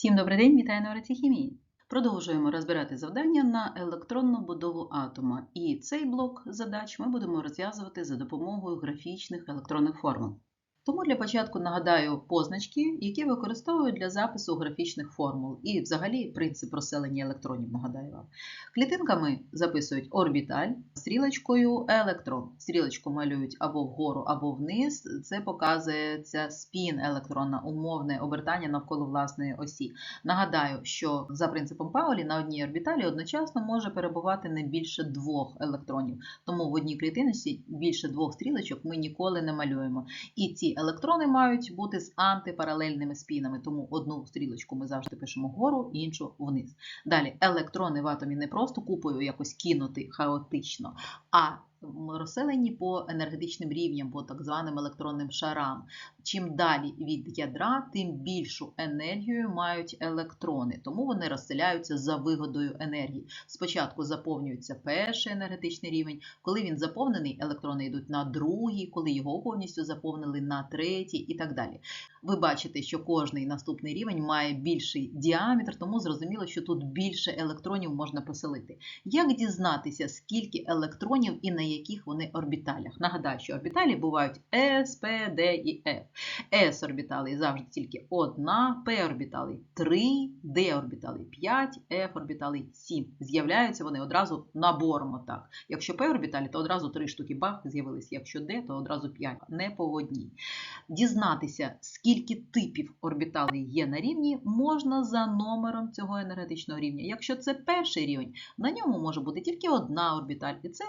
Всім добрий день, вітаю на уроці хімії. Продовжуємо розбирати завдання на електронну будову атома. І цей блок задач ми будемо розв'язувати за допомогою графічних електронних формул. Тому для початку нагадаю позначки, які використовують для запису графічних формул, і взагалі принцип розселення електронів нагадаю вам. Клітинками записують орбіталь, стрілочкою електрон. Стрілочку малюють або вгору, або вниз. Це показується спін електрона, умовне обертання навколо власної осі. Нагадаю, що за принципом Паулі на одній орбіталі одночасно може перебувати не більше двох електронів. Тому в одній клітиночці більше двох стрілочок ми ніколи не малюємо. І ці електрони мають бути з антипаралельними спінами, тому одну стрілочку ми завжди пишемо вгору, іншу вниз. Далі електрони в атомі не просто купою якось кинути хаотично, а розселені по енергетичним рівням, по так званим електронним шарам. Чим далі від ядра, тим більшу енергію мають електрони, тому вони розселяються за вигодою енергії. Спочатку заповнюється перший енергетичний рівень, коли він заповнений, електрони йдуть на другий, коли його повністю заповнили на третій і так далі. Ви бачите, що кожний наступний рівень має більший діаметр, тому зрозуміло, що тут більше електронів можна поселити. Як дізнатися, скільки електронів і на яких вони орбіталях? Нагадаю, що орбіталі бувають S, P, D і F. S орбіталей завжди тільки одна, P орбіталей 3, D орбіталей 5, F орбіталей 7. З'являються вони одразу набором. отак. Якщо P орбіталі, то одразу 3 штуки бах з'явились. Якщо D, то одразу 5, не по одній. Дізнатися, скільки типів орбіталей є на рівні, можна за номером цього енергетичного рівня. Якщо це перший рівень, на ньому може бути тільки одна орбіталь, і це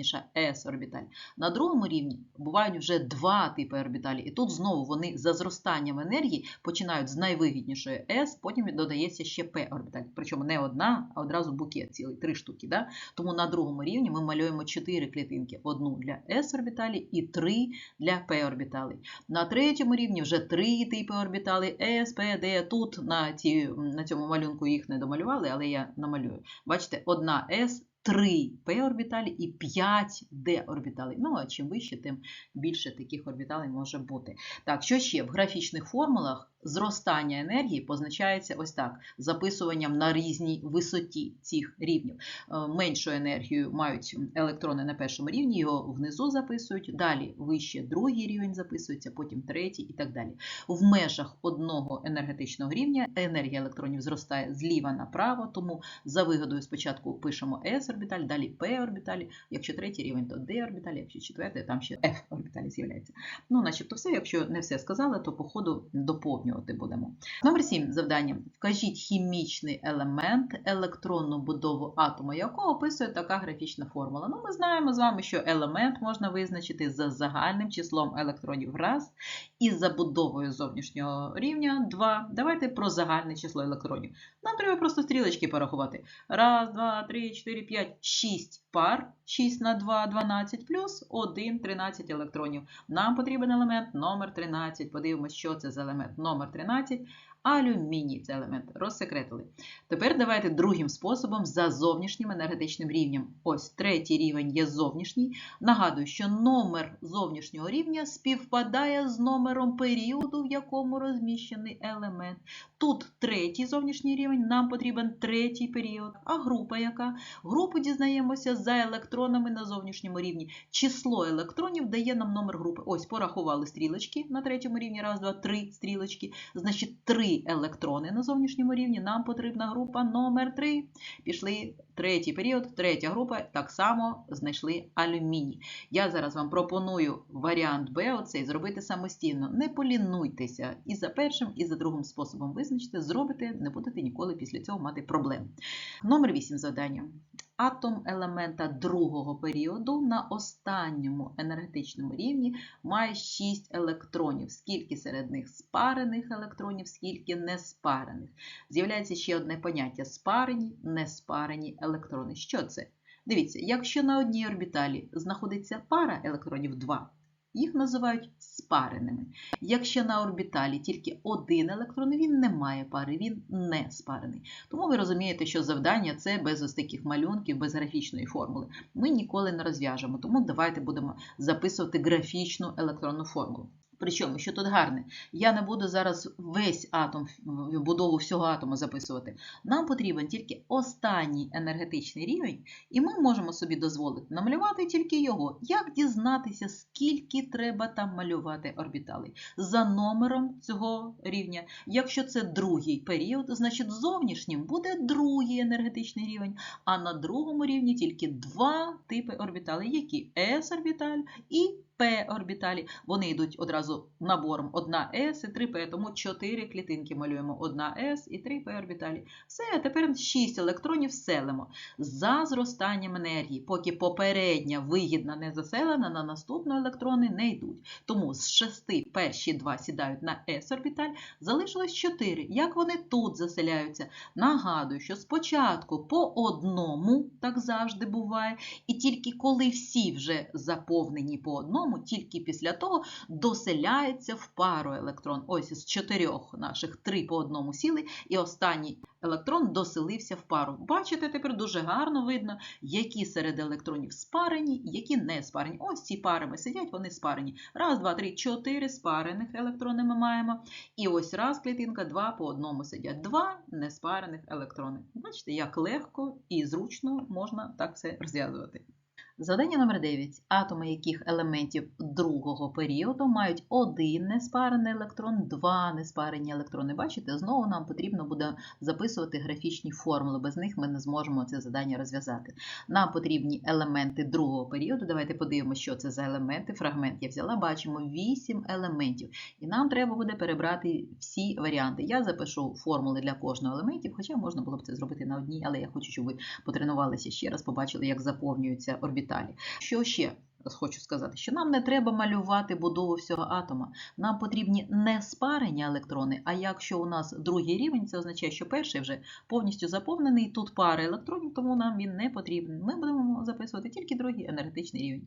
найвигідніша s орбіталь. На другому рівні бувають вже два типи орбіталі, і тут знову вони за зростанням енергії починають з найвигіднішої S, потім додається ще P орбіталь. Причому не одна, а одразу букет цілий, три штуки. Да? Тому на другому рівні ми малюємо чотири клітинки: одну для s орбіталі і три для P орбіталей. На третьому рівні вже три типи орбіталей S, P, D. Тут на, ці, на цьому малюнку їх не домалювали, але я намалюю. Бачите, одна S. 3 p орбіталі і 5 d орбіталей. Ну, а чим вище, тим більше таких орбіталей може бути. Так, що ще в графічних формулах зростання енергії позначається ось так: записуванням на різній висоті цих рівнів. Е, меншу енергію мають електрони на першому рівні, його внизу записують, далі вище другий рівень записується, потім третій і так далі. В межах одного енергетичного рівня енергія електронів зростає зліва направо, тому за вигодою спочатку пишемо S орбіталь, далі P орбіталі. Якщо третій рівень, то D орбіталі, якщо четвертий, там ще F орбіталі з'являється. Ну, начебто все, якщо не все сказала, то по ходу доповню доповнювати будемо. Номер 7 завдання. Вкажіть хімічний елемент, електронну будову атому, якого описує така графічна формула. Ну, Ми знаємо з вами, що елемент можна визначити за загальним числом електронів раз і за будовою зовнішнього рівня 2. Давайте про загальне число електронів. Нам треба просто стрілочки порахувати. Раз, два, три, чотири, п'ять, шість пар. 6 на 2 12 плюс 1 13 електронів. Нам потрібен елемент номер 13. Подивимося, що це за елемент номер 13 алюміній це елемент. Розсекретили. Тепер давайте другим способом за зовнішнім енергетичним рівнем. Ось третій рівень є зовнішній. Нагадую, що номер зовнішнього рівня співпадає з номером періоду, в якому розміщений елемент. Тут третій зовнішній рівень, нам потрібен третій період. А група яка? Групу дізнаємося за електронами на зовнішньому рівні. Число електронів дає нам номер групи. Ось, порахували стрілочки на третьому рівні. Раз, два, три стрілочки. Значить, три електрони на зовнішньому рівні, нам потрібна група номер 3 Пішли третій період, третя група, так само знайшли алюміній. Я зараз вам пропоную варіант Б, оцей зробити самостійно. Не полінуйтеся і за першим, і за другим способом визначите, зробите, не будете ніколи після цього мати проблем. Номер 8 завдання атом елемента другого періоду на останньому енергетичному рівні має 6 електронів, скільки серед них спарених електронів, скільки неспарених. З'являється ще одне поняття спарені, неспарені електрони. Що це? Дивіться, якщо на одній орбіталі знаходиться пара електронів 2, їх називають спареними. Якщо на орбіталі тільки один електрон, він не має пари, він не спарений. Тому ви розумієте, що завдання це без ось таких малюнків, без графічної формули. Ми ніколи не розв'яжемо, тому давайте будемо записувати графічну електронну формулу. Причому, що тут гарне, я не буду зараз весь атом, будову всього атому записувати. Нам потрібен тільки останній енергетичний рівень, і ми можемо собі дозволити намалювати тільки його. Як дізнатися, скільки треба там малювати орбіталей? За номером цього рівня. Якщо це другий період, значить зовнішнім буде другий енергетичний рівень, а на другому рівні тільки два типи орбіталей, які s-орбіталь і p-орбіталі. Вони йдуть одразу набором 1s і 3p, тому 4 клітинки малюємо 1s і 3p орбіталі. Все, тепер 6 електронів селимо за зростанням енергії, поки попередня вигідна не заселена, на наступну електрони не йдуть. Тому з 6 перші два сідають на s-орбіталь, залишилось 4. Як вони тут заселяються? Нагадую, що спочатку по одному, так завжди буває, і тільки коли всі вже заповнені по одному, тільки після того доселяється в пару електрон. Ось із чотирьох наших три по одному сіли, і останній електрон доселився в пару. Бачите, тепер дуже гарно видно, які серед електронів спарені, які не спарені. Ось ці парами сидять, вони спарені. Раз, два, три, чотири спарених електрони ми маємо. І ось раз клітинка, два по одному сидять. Два неспарених електрони. Бачите, як легко і зручно можна так все розв'язувати. Завдання номер 9. Атоми яких елементів другого періоду мають один неспарений електрон, два неспарені електрони. Бачите, знову нам потрібно буде записувати графічні формули. Без них ми не зможемо це завдання розв'язати. Нам потрібні елементи другого періоду. Давайте подивимося, що це за елементи. Фрагмент я взяла, бачимо 8 елементів. І нам треба буде перебрати всі варіанти. Я запишу формули для кожного елементів, хоча можна було б це зробити на одній, але я хочу, щоб ви потренувалися ще раз, побачили, як заповнюються орбіталі. Що ще? Хочу сказати, що нам не треба малювати будову всього атома. Нам потрібні не спарені електрони, а якщо у нас другий рівень, це означає, що перший вже повністю заповнений, тут пара електронів, тому нам він не потрібен. Ми будемо записувати тільки другий енергетичний рівень.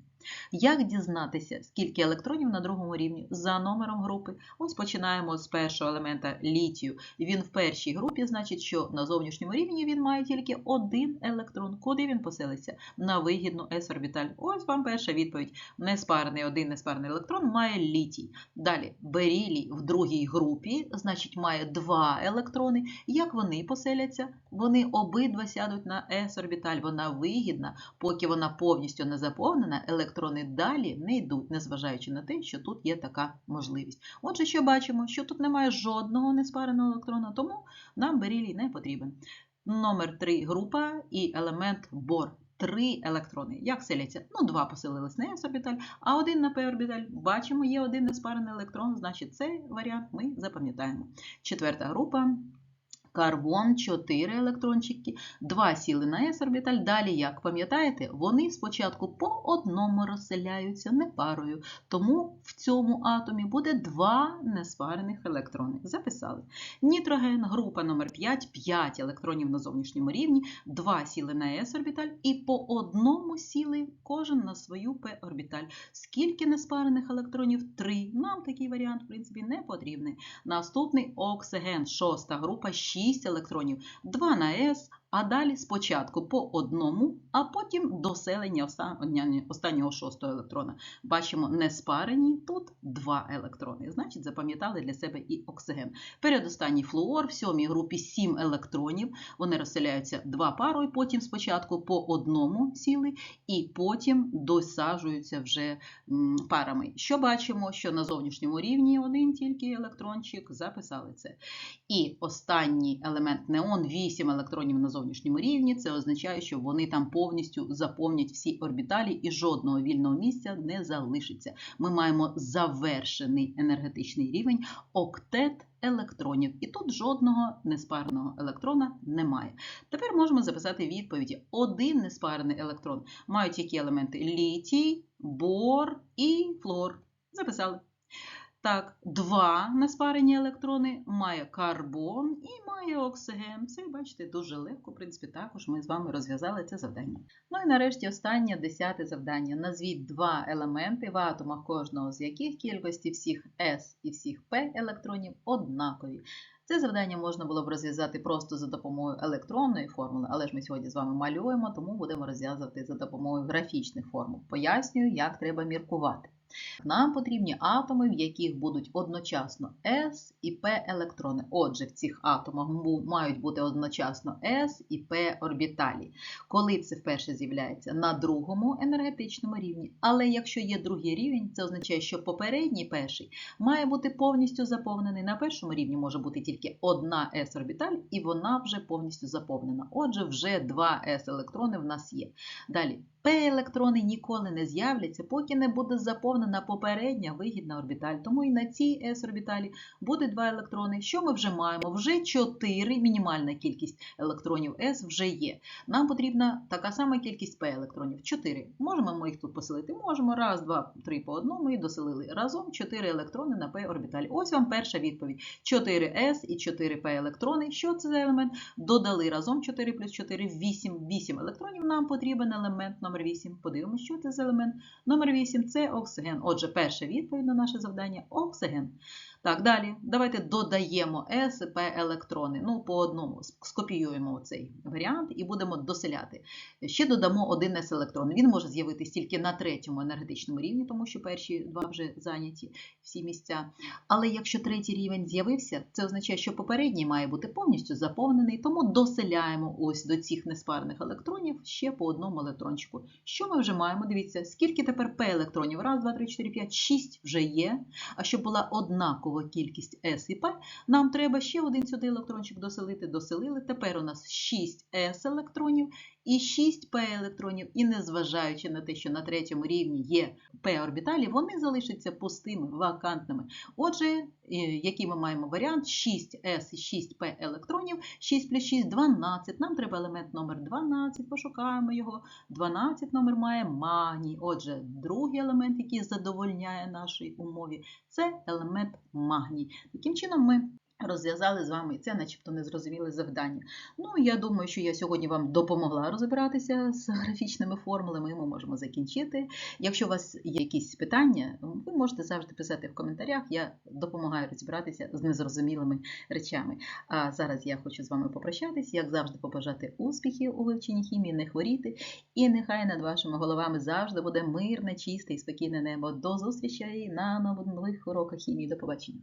Як дізнатися, скільки електронів на другому рівні за номером групи? Ось починаємо з першого елемента літію. Він в першій групі, значить, що на зовнішньому рівні він має тільки один електрон. Куди він поселиться? На вигідну s-орбіталь. Ось вам перша відповідь. Неспарений один неспарений електрон має літій. Далі берілій в другій групі, значить, має два електрони. Як вони поселяться? Вони обидва сядуть на s-орбіталь. Вона вигідна, поки вона повністю не заповнена, електрони далі не йдуть, незважаючи на те, що тут є така можливість. Отже, що бачимо, що тут немає жодного неспареного електрона, тому нам берілій не потрібен. Номер 3 група і елемент бор. Три електрони. Як селяться? Ну, два поселились на s-орбіталь, а один на p-орбіталь. Бачимо, є один неспарений електрон, значить цей варіант ми запам'ятаємо. Четверта група. Карбон 4 електрончики, 2 сіли на s-орбіталь. Далі, як пам'ятаєте, вони спочатку по одному розселяються не парою. Тому в цьому атомі буде 2 неспарених електрони. Записали. Нітроген, група номер 5, 5 електронів на зовнішньому рівні, 2 сіли на s-орбіталь і по одному сіли кожен на свою p-орбіталь. Скільки неспарених електронів? 3. Нам такий варіант, в принципі, не потрібний. Наступний оксиген, шоста група, 6 електронів, 2 на S, а далі спочатку по одному, а потім доселення останнього, шостого електрона. Бачимо, не спарені, тут 2 електрони. Значить, запам'ятали для себе і оксиген. Передостанній флуор, в сьомій групі 7 електронів, вони розселяються два парою, потім спочатку по одному сіли, і потім досаджуються вже парами. Що бачимо, що на зовнішньому рівні один тільки електрончик, записали це. І останній елемент неон 8 електронів на зовнішньому рівні. Це означає, що вони там повністю заповнять всі орбіталі і жодного вільного місця не залишиться. Ми маємо завершений енергетичний рівень октет електронів. І тут жодного неспареного електрона немає. Тепер можемо записати відповіді. Один неспарений електрон мають які елементи? Літій, бор і флор. Записали. Так, два неспарені електрони має карбон і має оксиген. Це, бачите, дуже легко, в принципі, також ми з вами розв'язали це завдання. Ну і нарешті останнє десяте завдання. Назвіть два елементи в атомах кожного з яких кількості всіх S і всіх P електронів однакові. Це завдання можна було б розв'язати просто за допомогою електронної формули, але ж ми сьогодні з вами малюємо, тому будемо розв'язувати за допомогою графічних формул. Пояснюю, як треба міркувати. Нам потрібні атоми, в яких будуть одночасно S і P електрони. Отже, в цих атомах мають бути одночасно S і P орбіталі. Коли це вперше з'являється на другому енергетичному рівні, але якщо є другий рівень, це означає, що попередній перший має бути повністю заповнений. На першому рівні може бути тільки одна s орбіталь, і вона вже повністю заповнена. Отже, вже два s електрони в нас є. Далі. P-електрони ніколи не з'являться, поки не буде заповнена попередня вигідна орбіталь. Тому і на цій s-орбіталі буде два електрони. Що ми вже маємо? Вже 4, мінімальна кількість електронів s вже є. Нам потрібна така сама кількість P-електронів 4. Можемо ми їх тут поселити? Можемо. Раз, два, три по одному і доселили. Разом 4 електрони на P-орбіталі. Ось вам перша відповідь. 4s і 4 P-електрони. Що це за елемент? Додали разом 4 плюс 4 8. 8 електронів нам потрібен елемент номер 8. Подивимося, що це за елемент. Номер 8 це оксиген. Отже, перша відповідь на наше завдання оксиген. Так, далі. Давайте додаємо S і P електрони. Ну, по одному скопіюємо цей варіант і будемо доселяти. Ще додамо один S електрон. Він може з'явитись тільки на третьому енергетичному рівні, тому що перші два вже зайняті всі місця. Але якщо третій рівень з'явився, це означає, що попередній має бути повністю заповнений, тому доселяємо ось до цих неспарних електронів ще по одному електрончику. Що ми вже маємо? Дивіться, скільки тепер P електронів? Раз, два, три, чотири, п'ять, шість вже є. А щоб була однакова кількість S і P, нам треба ще один сюди електрончик доселити. Доселили. Тепер у нас 6 S електронів і 6 P електронів. І незважаючи на те, що на третьому рівні є P орбіталі, вони залишаться пустими, вакантними. Отже, е, який ми маємо варіант? 6S і 6P електронів, 6 плюс 6 – 12. Нам треба елемент номер 12, пошукаємо його. 12 номер має магній. Отже, другий елемент, який задовольняє нашій умові, це елемент магній. Таким чином ми розв'язали з вами це, начебто незрозуміле завдання. Ну, я думаю, що я сьогодні вам допомогла розібратися з графічними формулами, і ми можемо закінчити. Якщо у вас є якісь питання, ви можете завжди писати в коментарях. Я допомагаю розібратися з незрозумілими речами. А зараз я хочу з вами попрощатись, як завжди, побажати успіхів у вивченні хімії, не хворіти. І нехай над вашими головами завжди буде мирне, чисте і спокійне небо. До зустрічі на нових уроках хімії. До побачення.